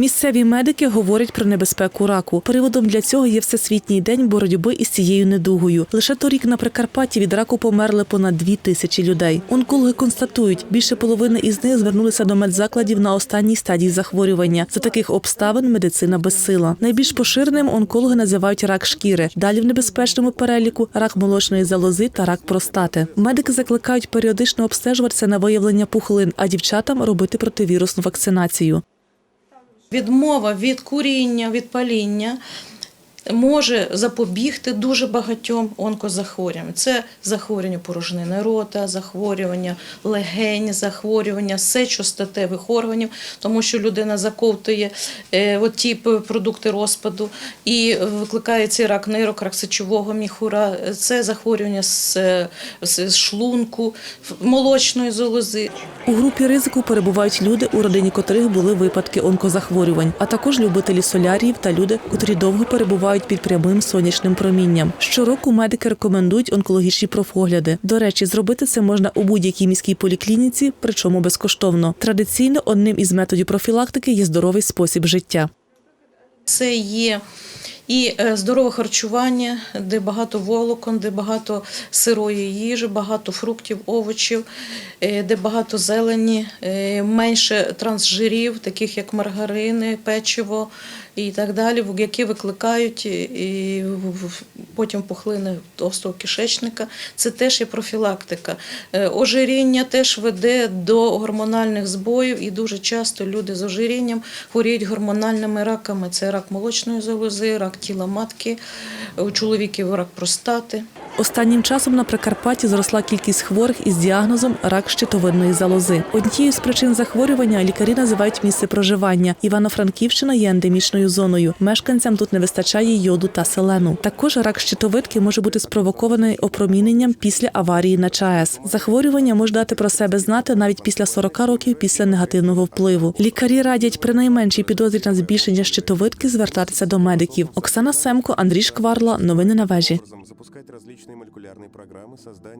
Місцеві медики говорять про небезпеку раку. Приводом для цього є всесвітній день боротьби із цією недугою. Лише торік на Прикарпатті від раку померли понад дві тисячі людей. Онкологи констатують, більше половини із них звернулися до медзакладів на останній стадії захворювання. За таких обставин медицина безсила. Найбільш поширеним онкологи називають рак шкіри. Далі в небезпечному переліку рак молочної залози та рак простати. Медики закликають періодично обстежуватися на виявлення пухлин, а дівчатам робити противірусну вакцинацію. Відмова від куріння, від паління може запобігти дуже багатьом онкозахворюванням. Це захворювання порожнини рота, захворювання легень, захворювання сечостатевих органів, тому що людина заковтує е, ті продукти розпаду і викликає цей рак нирок, рак сечового міхура, це захворювання з, з шлунку, молочної залози. У групі ризику перебувають люди, у родині котрих були випадки онкозахворювань, а також любителі соляріїв та люди, котрі довго перебувають під прямим сонячним промінням. Щороку медики рекомендують онкологічні профогляди. До речі, зробити це можна у будь-якій міській поліклініці, причому безкоштовно. Традиційно одним із методів профілактики є здоровий спосіб життя. Це є і е, здорове харчування, де багато волокон, де багато сирої їжі, багато фруктів, овочів, е, де багато зелені, е, менше трансжирів, таких як маргарини, печиво і так далі, які викликають потім пухлини товстого кишечника. Це теж є профілактика. Е, Ожиріння теж веде до гормональних збоїв, і дуже часто люди з ожирінням хворіють гормональними раками. Це рак молочної залози, рак тіла матки, у чоловіків рак простати. Останнім часом на Прикарпатті зросла кількість хворих із діагнозом рак щитовидної залози. Однією з причин захворювання лікарі називають місце проживання. Івано-Франківщина є ендемічною зоною. Мешканцям тут не вистачає йоду та селену. Також рак щитовидки може бути спровокований опроміненням після аварії на ЧАЕС. Захворювання може дати про себе знати навіть після 40 років після негативного впливу. Лікарі радять при найменшій підозрі на збільшення щитовидки звертатися до медиків. Оксана Семко, Андрій Шкварла. Новини на вежі запускать различные молекулярные программы создания